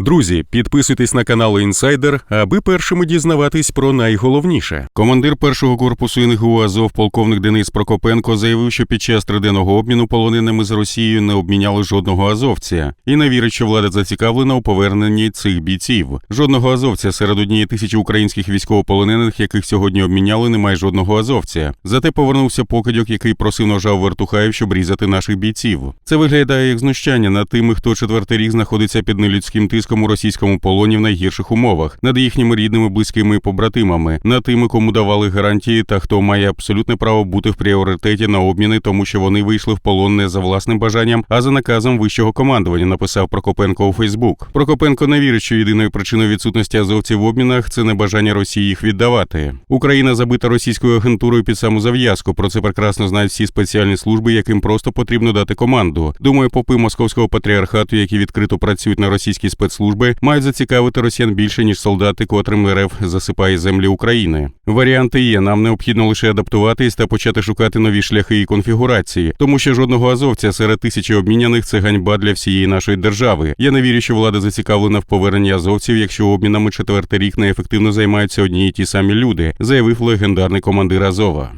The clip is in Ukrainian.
Друзі, підписуйтесь на канал Інсайдер, аби першими дізнаватись про найголовніше. Командир першого корпусу НГУ Азов, полковник Денис Прокопенко, заявив, що під час триденного обміну полоненими з Росією не обміняли жодного азовця, і не вірить, що влада зацікавлена у поверненні цих бійців. Жодного азовця серед однієї тисячі українських військовополонених, яких сьогодні обміняли, немає жодного азовця. Зате повернувся покидьок, який просив ножа у вертухаїв, щоб різати наших бійців. Це виглядає як знущання над тими, хто четвертий рік знаходиться під нелюдським тиском у російському полоні в найгірших умовах, над їхніми рідними, близькими побратимами, над тими, кому давали гарантії, та хто має абсолютне право бути в пріоритеті на обміни, тому що вони вийшли в полон не за власним бажанням, а за наказом вищого командування. Написав Прокопенко у Фейсбук. Прокопенко не вірить, що єдиною причиною відсутності азовців в обмінах це небажання Росії їх віддавати. Україна забита російською агентурою під саму зав'язку. Про це прекрасно знають всі спеціальні служби, яким просто потрібно дати команду. Думаю, попи московського патріархату, які відкрито працюють на російські спецслужби, мають зацікавити росіян більше ніж солдати, котрим РФ засипає землі України. Варіанти є. Нам необхідно лише адаптуватись та почати шукати нові шляхи і конфігурації, тому що жодного азовця серед тисячі обміняних це ганьба для всієї нашої держави. Я не вірю, що влада зацікавлена в поверненні азовців, якщо обмінами четвертий рік неефективно займаються одні й ті самі люди, заявив легендарний командир Азова.